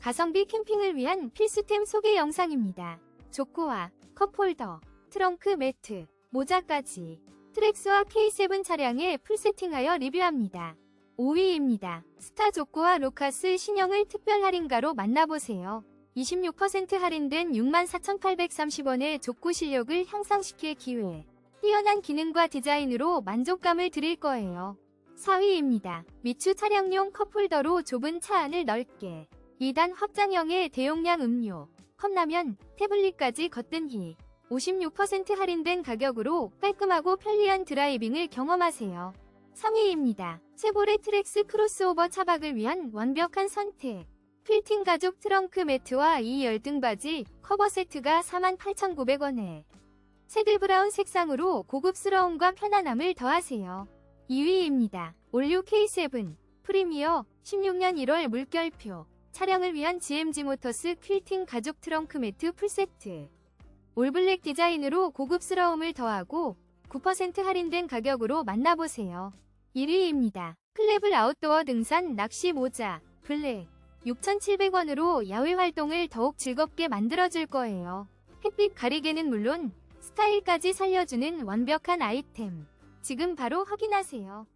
가성비 캠핑을 위한 필수템 소개 영상입니다. 조코와 컵홀더, 트렁크 매트, 모자까지 트랙스와 K7 차량에 풀세팅하여 리뷰합니다. 5위입니다. 스타 조코와 로카스 신형을 특별 할인가로 만나보세요. 26% 할인된 64,830원의 조코 실력을 향상시킬 기회. 뛰어난 기능과 디자인으로 만족감을 드릴 거예요. 4위입니다. 미추 차량용 컵홀더로 좁은 차 안을 넓게 2단 확장형의 대용량 음료, 컵라면, 태블릿까지 거뜬히 56% 할인된 가격으로 깔끔하고 편리한 드라이빙을 경험하세요. 3위입니다. 쉐보레 트렉스 크로스오버 차박을 위한 완벽한 선택. 필팅 가죽 트렁크 매트와 이 열등 바지 커버 세트가 48,900원에 새들 브라운 색상으로 고급스러움과 편안함을 더하세요. 2위입니다. 올류 K7 프리미어 16년 1월 물결표 차량을 위한 GMG 모터스 퀼팅 가죽 트렁크 매트 풀세트 올블랙 디자인으로 고급스러움을 더하고 9% 할인된 가격으로 만나보세요. 1위입니다. 클레블 아웃도어 등산 낚시 모자 블랙 6,700원으로 야외 활동을 더욱 즐겁게 만들어줄 거예요. 햇빛 가리개는 물론 스타일까지 살려주는 완벽한 아이템. 지금 바로 확인하세요.